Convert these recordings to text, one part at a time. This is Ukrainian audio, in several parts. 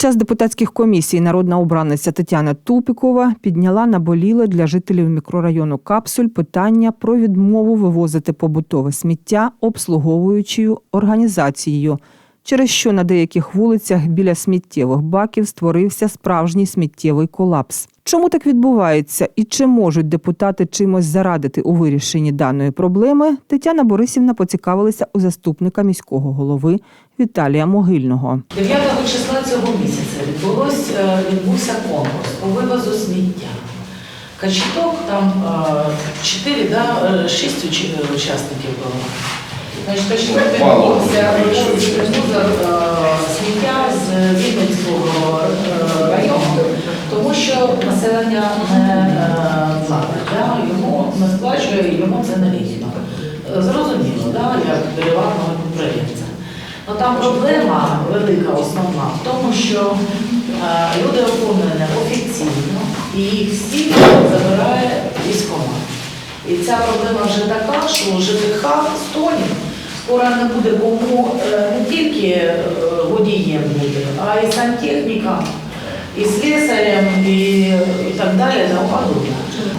Час депутатських комісій народна обранниця Тетяна Тупікова підняла наболіле для жителів мікрорайону Капсуль питання про відмову вивозити побутове сміття обслуговуючою організацією, через що на деяких вулицях біля сміттєвих баків створився справжній сміттєвий колапс. Чому так відбувається і чи можуть депутати чимось зарадити у вирішенні даної проблеми? Тетяна Борисівна поцікавилася у заступника міського голови Віталія Могильного. 9 числа цього місяця відбулось, е, відбувся конкурс по вивозу сміття. Качеток там 4, да, 6 учасників було. Значить, Качеток Мало відбувся вивоз е, сміття з Вінницького е, району, тому що населення не е, платить, йому не сплачує, йому це не вигідно. Зрозуміло, да, як приватного підприємця. Ну там проблема велика, основна в тому, що люди оформлені офіційно і їх всі забирає військкомат. І ця проблема вже така, що ЖКХ стонів скоро не буде кому е, не тільки е, водієм бути, а і сантехнікам, і слесарем, і, і так далі, тому подобне.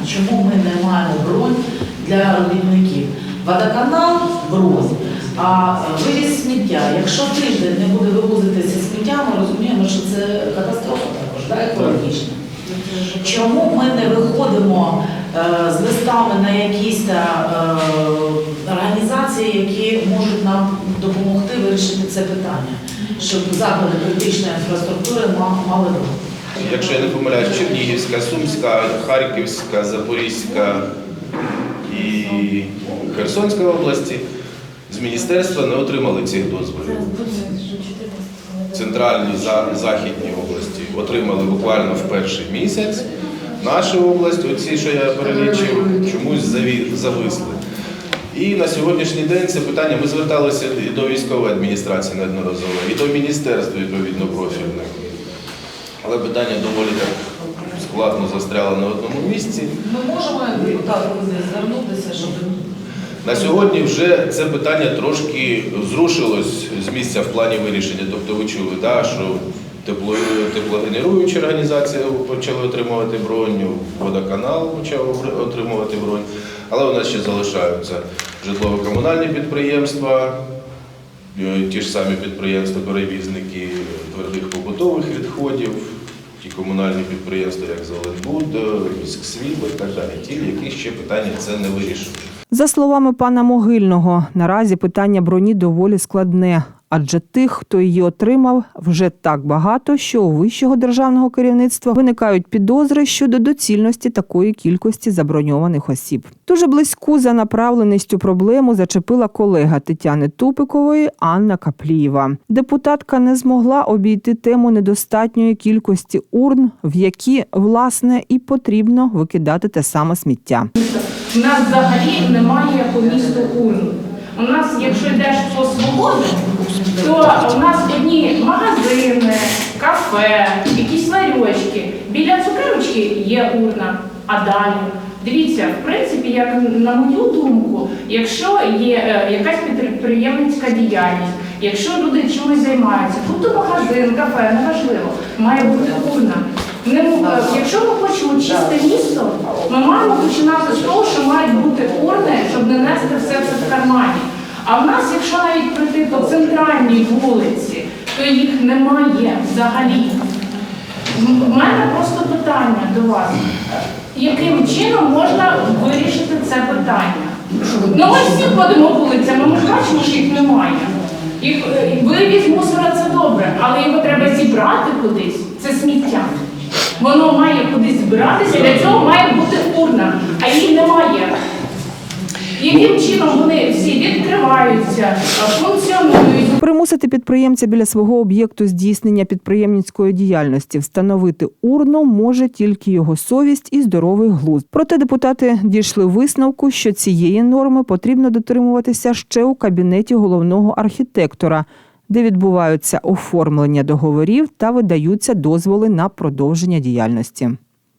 Чому ми не маємо бронь для робітників? Водоканал бронь, а вивіз сміття. Якщо тиждень не буде вивозитися сміття, ми розуміємо, що це катастрофа також, да, екологічна. Чому ми не виходимо е, з листами на якісь е, організації, які можуть нам допомогти вирішити це питання, щоб заклади критичної інфраструктури мали бронь? Якщо я не помиляюсь, Чернігівська, Сумська, Харківська, Запорізька і Херсонська області з міністерства не отримали цих дозволів. Центральні західні області отримали буквально в перший місяць. Наша область, оці, що я перелічив, чомусь зависли. І на сьогоднішній день це питання. Ми зверталися і до військової адміністрації неодноразово, і до міністерства відповідно профільних. Але питання доволі так складно застряло на одному місці. Ми можемо як депутати звернутися, щоб На сьогодні вже це питання трошки зрушилось з місця в плані вирішення. Тобто ви чули, да, що тепло, теплогенеруючі організації почали отримувати бронь, водоканал почав отримувати бронь, але у нас ще залишаються житлово-комунальні підприємства, е, ті ж самі підприємства, перевізники твердих побутових відходів, ті комунальні підприємства, як Зеленбуд, міськсвітло і так далі. Ті, які ще питання це не вирішують. За словами пана Могильного, наразі питання броні доволі складне, адже тих, хто її отримав, вже так багато, що у вищого державного керівництва виникають підозри щодо доцільності такої кількості заброньованих осіб. Дуже близьку за направленістю проблему зачепила колега Тетяни Тупикової Анна Каплієва. Депутатка не змогла обійти тему недостатньої кількості урн, в які власне і потрібно викидати те саме сміття. У нас взагалі немає по місту урн. У нас, якщо йдеш по свободі, то у нас одні магазини, кафе, якісь ларьочки. Біля цукерочки є урна, а далі. Дивіться, в принципі, як на мою думку, якщо є е, якась підприємницька діяльність, якщо люди чимось займаються, будь то магазин, кафе, неважливо, має бути урна. Не, е, якщо ми хочемо чисте місто, ми маємо починати з того, що мають бути урни, щоб не нести все це в кармані. А в нас, якщо навіть прийти по центральній вулиці, то їх немає взагалі. У мене просто питання до вас. Яким чином можна вирішити це питання? Ну ми всі ходимо вулицями, ми ж бачимо, що їх немає. Їх е, вивіз мусора це добре, але його треба зібрати кудись. Це сміття. Воно має кудись збиратися, для цього має бути урна, а її немає. Яким чином вони всі відкриваються, функціонують? Примусити підприємця біля свого об'єкту здійснення підприємницької діяльності встановити урну може тільки його совість і здоровий глузд. Проте депутати дійшли висновку, що цієї норми потрібно дотримуватися ще у кабінеті головного архітектора, де відбуваються оформлення договорів та видаються дозволи на продовження діяльності.